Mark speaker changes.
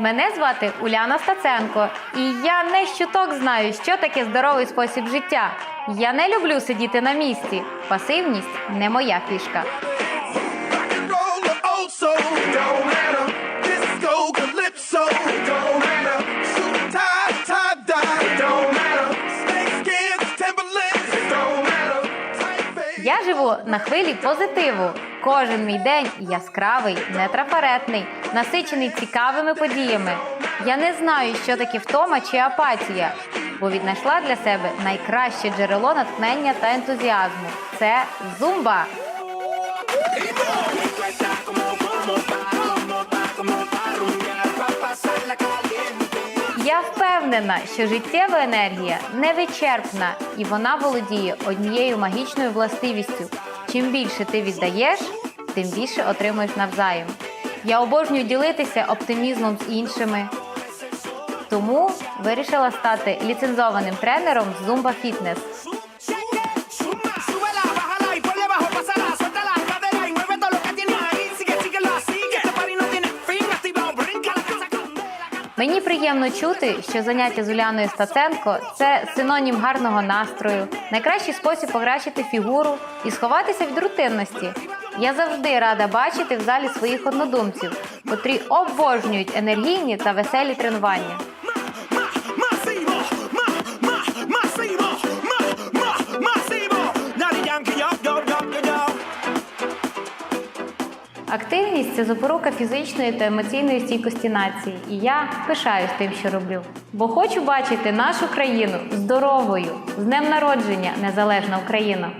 Speaker 1: Мене звати Уляна Стаценко, і я не щуток знаю, що таке здоровий спосіб життя. Я не люблю сидіти на місці. Пасивність не моя фішка. Я живу на хвилі позитиву. Кожен мій день яскравий, нетрафаретний, насичений цікавими подіями. Я не знаю, що таке втома чи апатія, бо віднайшла для себе найкраще джерело натхнення та ентузіазму. Це зумба. Впевнена, що життєва енергія невичерпна і вона володіє однією магічною властивістю. Чим більше ти віддаєш, тим більше отримуєш навзаєм. Я обожнюю ділитися оптимізмом з іншими. Тому вирішила стати ліцензованим тренером з Zumba Fitness. Мені приємно чути, що заняття з Уляною Стаценко це синонім гарного настрою, найкращий спосіб покращити фігуру і сховатися від рутинності. Я завжди рада бачити в залі своїх однодумців, котрі обожнюють енергійні та веселі тренування. Активність це запорука фізичної та емоційної стійкості нації, і я пишаюсь тим, що роблю. Бо хочу бачити нашу країну здоровою, з днем народження, незалежна Україна.